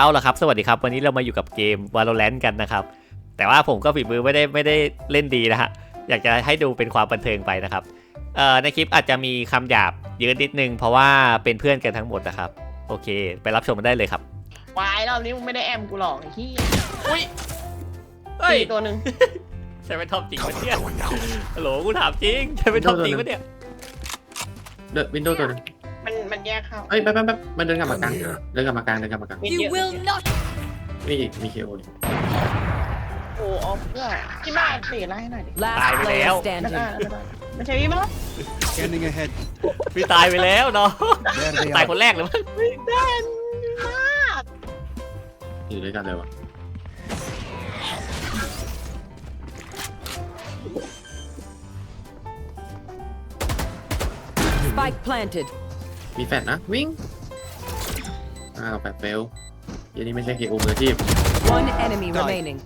เอาละครับ สวัสดีครับ วันนี้เรามาอยู่กับเกม Valorant กันนะครับ แต่ว่าผมก็ฝีมือไม่ได้ไม่ได้เล่นดีนะฮะ อยากจะให้ดูเป็นความบันเทิงไปนะครับ เอ่อ ในคลิปอาจจะมีคำหยาบเยอะนิดนึง เพราะว่าเป็นเพื่อนกันทั้งหมดนะครับ โอเค ไปรับชมกันได้เลยครับ วายรอบนี้มึงไม่ได้แอมกูหรอกไอ้ที่อุ้ยเฮ้ยตีตัวหนึ่งใช่เป็นทอมจริงปะเนี่ยฮัลโหลกูถามจริง ใช่เป็นทอมจริงปะเนี่ย เดอะวินโดว์ตัวหนึง มันมันแยกเข้าเอ้ยแป๊บแป๊บแป๊บมันเดินกลับมากลางเดินกลับมากลางเดินกลับมากลางมีเย You อะ will not นี่อีกมีเคโออีกโอ้ออฟด้วยที่บ้านเสียไล่ให้หน่อยดิตาย last ไป player แล้วไม่ standing. ได้ไม่ได้มันใช่พี่มั้ง Scanning ahead. พี่ตายไปแล้วเนาะ There they ตาย are. คนแรกเลยมั้งไม่ได้มากอยู่ด้วยกันเลยวะ Spike planted. มีแฟดนะ วิ่งอ้าวแฟดเฟลเยันนี้ไม่ใช่เคโอมืออาชีพ One enemy remaining.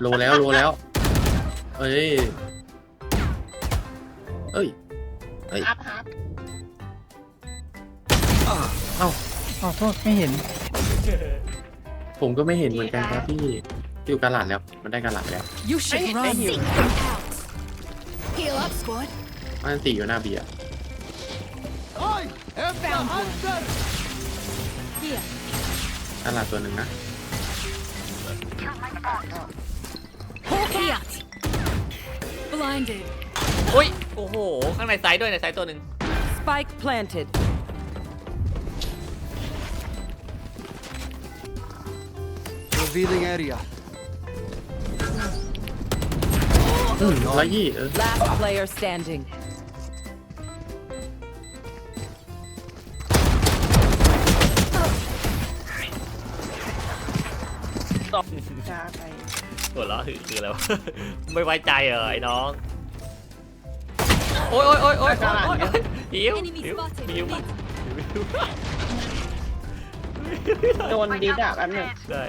โลแล้วโลแล้ว เอ้ย เอ้ย อัพฮับขอโทษไม่เห็น ผมก็ไม่เห็นเหมือนกันครับพี่อยู่กาลาดแล้ว มันได้กาลาดแล้ว You ไม่ should เห็นได้ run. หิว Heal up, squad. มันตีอยู่หน้าเบียร์ I am the hunter. Here. กาลาดตัวหนึ่งนะ Hawk out. Blinded. อุ้ยโอ้โห ข้างในไซด์ด้วยในไซด์ตัวหนึ่ง Spike planted. Revealing area. อืมร้อยยี่เออ Last player standing. หัวเราะคือคืออะไรวะ ไม่ไว้ใจเหรอไอ้น้อง โอ๊ยโอ๊ยโอ๊ยโอ๊ยโอ๊ยโอ๊ยหิว Enemy หิว spotted. หิว Mid. โดนดิดอะแป๊บหนึงได้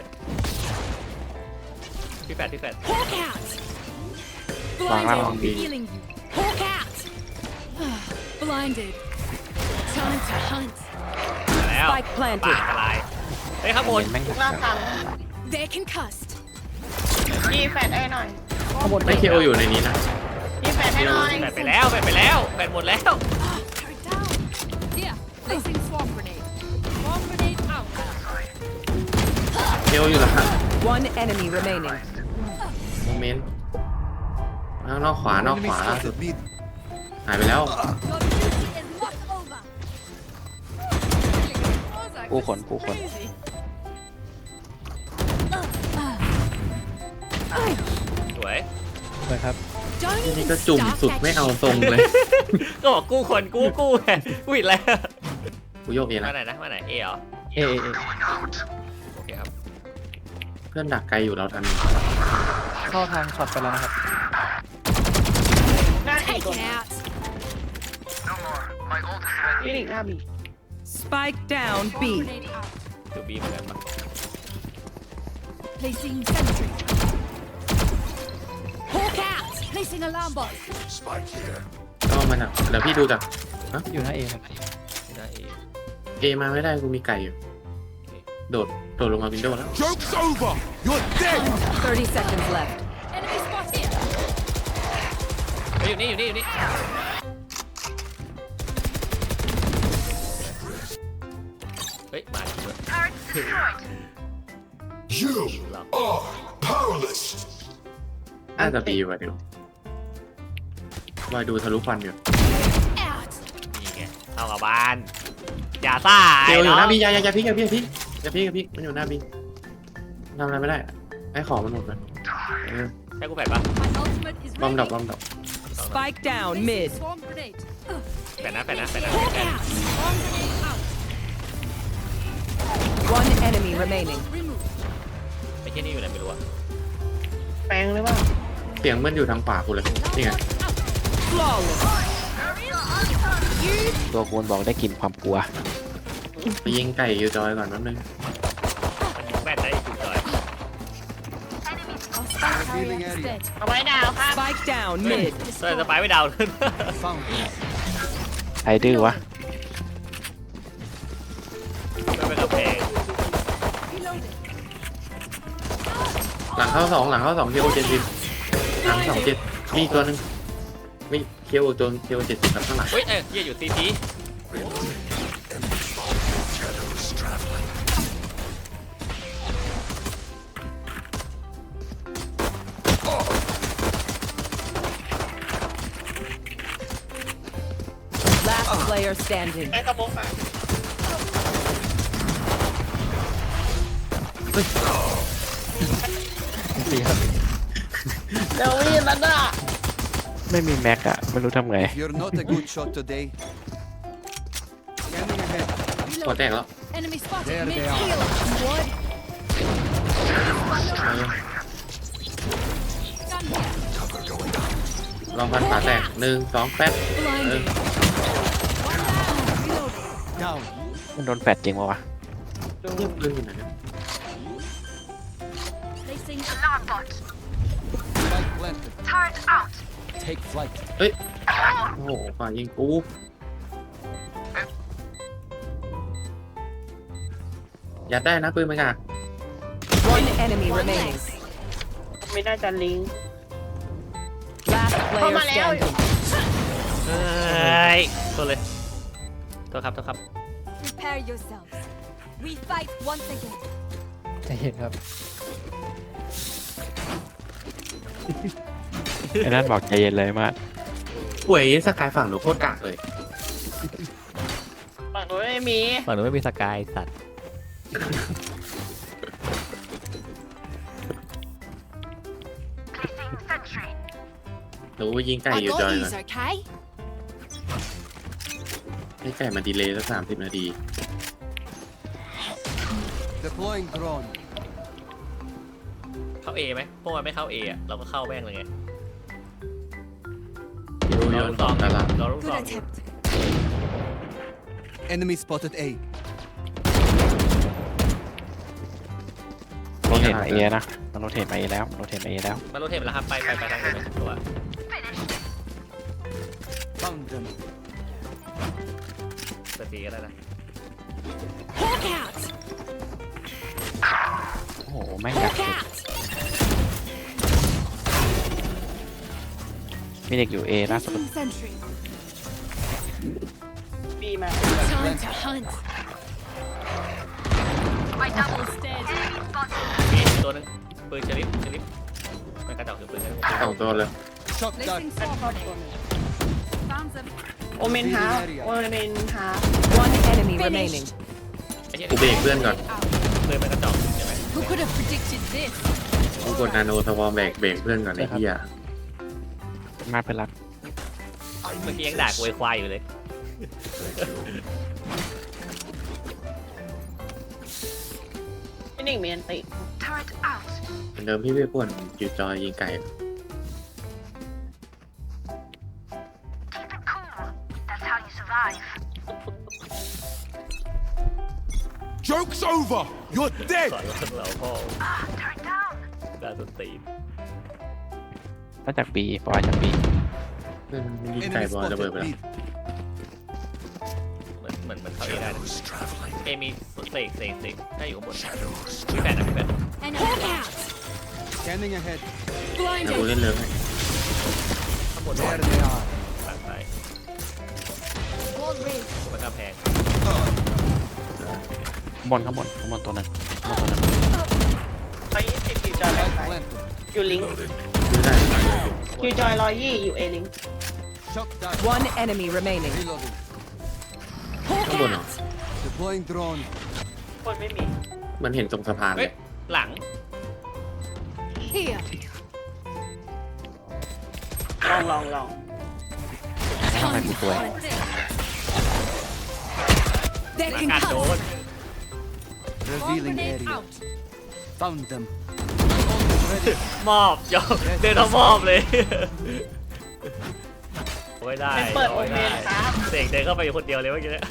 พี่แฟดพี่แฟด Hawk out. วางล่างของ Blinded. ดี Healing you. Hawk out. Blinded. Time to hunt. มาแล้ว Spike planted ปากอะไรเฮ้ยข้างบนทุกล่าฟัง They're concussed. พี่แฟดให้หน่อยไม่เคโออยู่ในนี้นะพี่แฟดให้หน่อยแฟดไปแล้วแฟดไปแล้วแฟดหมดแล้ว Turret down. Here. Placing swarm grenade. Swarm grenade out. เคโออยู่หลัง One enemy remaining. โมเมนต์ข้างนอกขวานอก Enemy ขวาล่าสุด spotted. Mid. หายไปแล้ว Your duty is not over. ผู้คนผู้คนส เลยครับ Don't นี่ even ก็จุ่ม start สุด that ไม่เอา shit. ทรงเลย ก็บอกกู้คนกู้กู้ไงกูผิดแล้วกูโยกเองมานะไหนนะมาไหนเอเหรอเอะเอะเอะโอเคครับเพื่อนดักไกลอยู่เราทันเข้าทางช็อตไปแล้วนะครับหน้าตี Take ตัว it out. พี่หลิงหน้าบี Spike down B. Grenade out. ดูบีเหมือนกันปะ Placing sentry. Hawk out. Placing alarm bot. ก็มันอะเดี๋ยวพี่ดูจากอยู่หน้าเอครับไม่ได้เอเอมาไม่ได้กูมีไก่อยู่โดดโดดลงมาวินโดว์แล้ว Joke's over. You're dead. 30 seconds left. Enemy spot here. เฮ้ยอยู่นี่อยู่นี่อยู่นี่เฮ้ยมาจริงด้วย You หรอ are powerless. น่าจะบีว่ะเดี๋ยว วายดูทะลุฟันอยู่ Out. นี่ไงเข้ากับบ้าน อย่าซ่าเกลไอ้อยู่หน้น้าองบีอย่าอย่าอย่าพลิกอย่าพลิกอย่าพลิกอย่าพลิกอย่าพลิกมันอยู่หน้าบีทำอะไรไม่ได้อะให้ของมันหมดเลยเออใช่กูแฟดปะ My ultimate is บอม ready. ดับบอมดับ Spike down mid. Swarm grenade. แฟดนะแฟดนะแฟดนะ Hawk แฟด out. Swarm grenade out. One enemy remaining. Remove. ไอ้ที่นี่อยู่ไหนไม่รู้อะแปลงหรือเปล่าเสียงมันอยู่ทางป่ากูเลยนี่ไง Flawless. ตัวคูณบอกได้กลิ่นความกลัว ไปยิงไก่อยู่จอยก่อนแป๊บนึงแฟดได้ถูกจอย I'll spike Revealing carrier area. instead. เอาไว้ดาวครับ Spike down mid. เออสไปร์ไม่ดาวเลย Found. ใครดื้อวะไม่เป็นกระเพงหลังเข้าสองหลังเข้าสองเคโอเจ็ดสิบหลังสองเจ็ดมีอีกตัวหนึ่ง มีเคโอตัวเคโอเจ็ดสิบกับข้างหลังเฮ้ยเอ้ยเฮียอยู่ซีที Last player standing. ไอ้กระโปรงมาเดี๋ยววิ่งแล้วน่ะ ไม่มีแม็กอะไม่รู้ทำไง You're not a good shot today. Scanning ahead. หัวแตกแล้ว Enemy spotted. There Mid they are. heal. What? เอาเลย Gun here. ลองพันขาแตกหนึ่งสองแป๊ด Blinded. Uh. One down. Reloading. Down. มันโดนแฟดจริงปะวะนี่ปืนอยู่ไหนเนี่ย Placing Spike planted. Turret out. Take flight. เฮ้ยโอ้โหฝ่ายยิงกูยัดได้นะปืนมันกาก One enemy remaining. ไม่น่าจะลิงก์ Last player Come on, Leo. standing. เฮ้ยตัวเลยตัวครับตัวครับ Prepare yourselves. We fight once again. จะเห็นครับ ไอ้นั่นบอกใจเย็นเลยมากป่วยสกายฝั่งหนูโคตรกากเลย ฝั่งนู้นไม่มีฝั่งนู้นไม่มีสกายสัตว์หนูยิงไก่ I อยู่จ got อย these, ก่อน okay? ให้ไก่มาดีเลย์สักสามสิบนาที Deploying drone. เข้าเอไหมพวกมันไม่เข้าเอะเราก็เข้าแม่งเลยไงดูเราย้อนลูกสซอองงตลาดเราลูกซ Good อง attempt. Enemy spotted A. โรเทตมาเอนะมันโรเทตมาเอแล้วมันโรเทตมาเอแล้ว มาโรเทตไปแล้วครับไปไปไปทางนู้นเลยตัว Found them. สตีก็ได้นะ Hawk out. โอ้โห แม่งอยาก Hawk out. มีเด็กอยู่เอล่าสุด Placing sentry. บีมา Time to hunt. Double dead. มีตัวหนึงปืนเชลิฟเชลิฟมันกระจอกคือปืนเชลิฟสองตัวเลย Shot down. Placing sword. Found them. โอเมนฮาร์โอเมนฮาร์ One enemy Finished. remaining. ไอ้เหี้ยกูเบรกเพื่อนก่อน ปืนมันกระจอกใช่ไหม Who could have predicted this? กูกดนาโนสวอมแบกเบรกเพื่อนก่อนไอ้เหี้ย มาเพื่อนรักเมื่อกี้ยังด่ากูไอ้ควายอยู่เลย พี่หนึ่งเมียนติเหมือนเดิมพี่ไม่ป่วนอยู่จอยยิงไก่ Joke's over. You're ส dead. อนเราพ่อด่าสตีน มาจากบีปอยจากบีเพื่อนมันยิงไก่ Enemy บอลระเบิด spotted ไปแล้ว mid. เหมือนเหมือนเหมือนเขาเอได้นะเอมีเสกเสกเสกได้อยู่ข้างบนพี่แฟนนะพี่แฟน Hawk out. Scanning ahead. นะกู Blinded. เล่นเลิฟให้ข้างบน There they are. หลังซ้าย Wall raised. มันกำแพงข้างบนข้างบนข้างบนตัวหนึงข้างบนตัวหนึงร้อยยี่สิบอยู่ จอยแบก Spike ไป planted. อยู่ลิงก์ซื้อได้อยู่จอยร้อยยี่อยู่เอลิงก์ Shot down. One enemy remaining. Reloading. Hawk Come on now. out. Deploying drone. คนไม่มี มันเห็นตรงสะพานเฮ้เลยยหลัง Here. ลองลองลองทำไม Time กู to สวย hunt. They อา can กาศโด cut. น Revealing Grenade area. out. Found them. มอบยอมเดินเอามอบเลยไม่ได้เป็นเปิดโอเมได้นครับ เสกเดินเข้าไปอยู่คนเดียวเลยเมื่อกี้เนี่ย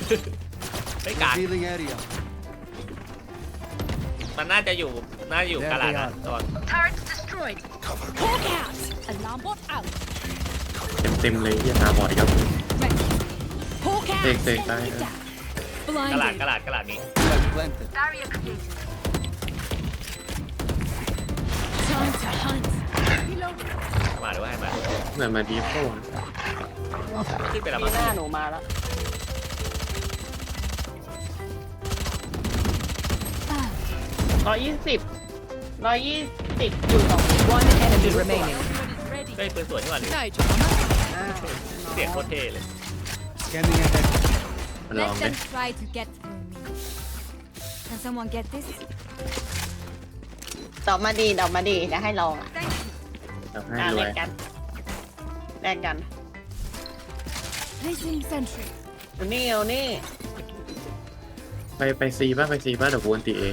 ไม่กาง Revealing area. มันน่าจะอยู่น่าจะอยู่กลาดนะตอน Turret destroyed. Hawk out. Alarm bot out. เต็มเต็มๆเลยที่ตาบอดอีกครับ Ready. Hawk out. Take, take, take. กลาด Blinded. กลาดกลาดนี้ Spike planted. Time to hunt. มาหรือว่าให้มาเหมือนมาดีโฟนขึ้นไปแล้วมีมั้งหน้าหนูมาแล้ว ร้อยยี่สิบร้อยยี่สิบอยู่สอง One enemy remaining. Ê, ปืนสวยนี่หว่าหรือ No drama. อ่าเสียงโคตรเท่เลย Scanning ahead. มาลอง Let ไหม them try to get through me. Can someone get this? ดอกมาดีดอกมาดีแล้วให้ลองอะทำให้อ่ารวแลยกกันแลกกัน Placing sentry. เอานี่เอานี่ไปไปซีป่ะไปซีป่ะเดี๋ยวกูอันตีเอง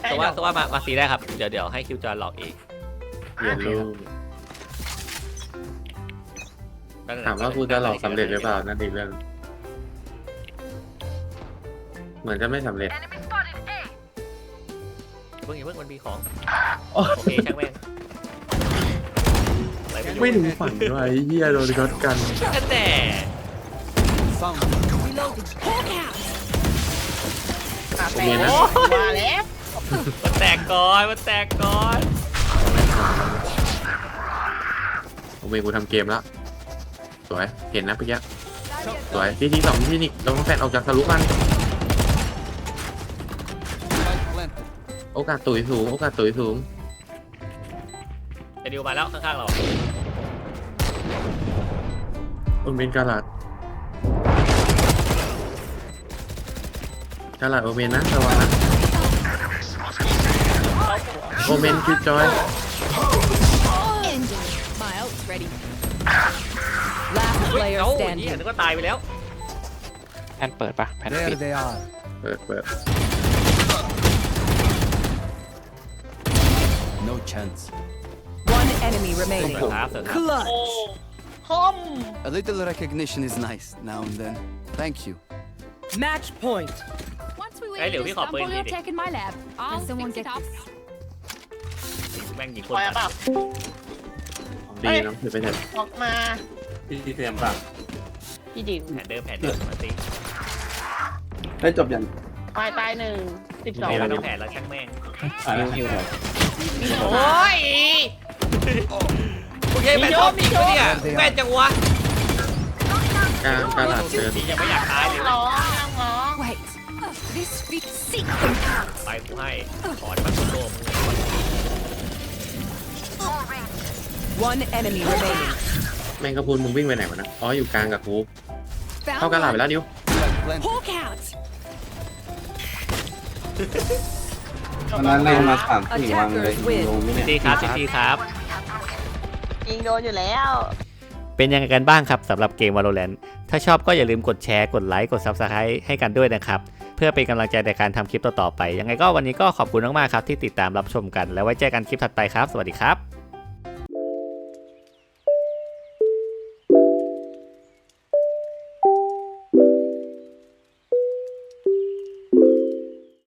ให้ตัวดว่าอกตัวว่ามามาซีได้ครับ เดี๋ยวเดี๋ยวให้คิวจอยหลอกเองเรียนรู้แป๊บนึงนถามว่ากูจะหลอกสำเร็จหรือเปล่านั่นอีกเรื่อง เหมือนจะไม่สำเร็จ เพิ่งอย่าเพิ่งมันมีของโอ้โอเคช่างแม่งไรประโยชน์ไม่ถึงฝันด้วยไอ้เหี้ยโดนช็อตกันก็แต่ Found. Reloading. Hawk out. ขาแตโอเคกนะ มาแล้วมันแตกก่อนมันแตกก่อนโอเมกูทำเกมแล้ว สวย เห็นนะเมื่อกี้สวยที่ที่สองที่นี่ลองแฟนออกจากทะลุกัน โอกาสตุ๋ยสูง โอกาสตุ๋ยสูงไอดิวมาแล้วข้างๆเราโอเมนกาลัดกาลัดโอเมนนะระวังนะโอเมนคือจอย Ended. My ult's ready. Last เฮ้ย player เอ้านี่ standing. นึกว่าตายไปแล้วแผ่นเปิดปะแผ่น There ปิด they are. เปิดเปิด No chance. One enemy เสริ remaining. มครับเสริมครับ Clutch. โอ้คม A little recognition is nice now and then. Thank you. Match point. Once we Ê, win liệu this biết học bên sample gì you're đi? taking my lab. I'll someone fix it get up. this? แม่งยิงคปนล่อยมาเปล่าของดีเนาะถือไปเถอะออกมาพี่เตรียมป่ะพี่ดิวแผนเดิมแผนเดิมมาสิได้จบยังตายตายหนึ่งสิบสองไม่เราต้องแผนแล้วช่างแม่งอ่าแล้วฮิวหน่อย โอ้ยโอเคแม่ชอบจริงปะเนี่ยแม่นจังวะกลางกาลัดเดินจริงยังไม่อยากตายเลยร้องนั่งร้อง Wait. This fits sick them out. ไปกูให้ขอให้มันโดน One enemy remaining. แมงกะพรุนมึงวิ่งไปไหนวะนะอ๋ออยู่กลางกับกู Found เข้ากาลัดไป one. แล้วดิว Spike planted. Hawk out. วันนั้นเล่นมาสามสี่วันเลย Attackers win ลงไม่เนี่ยดีครับดีครับ ยิงโดนอยู่แล้ว เป็นยังไงกันบ้างครับสำหรับเกม Valorant ถ้าชอบก็อย่าลืมกดแชร์กดไลค์กด Subscribe ให้กันด้วยนะครับ เพื่อเป็นกำลังใจในการทำคลิปต่อๆไป ยังไงก็วันนี้ก็ขอบคุณมากๆครับที่ติดตามรับชมกัน แล้วไว้เจอกันคลิปถัดไปครับ สวัสดีครับ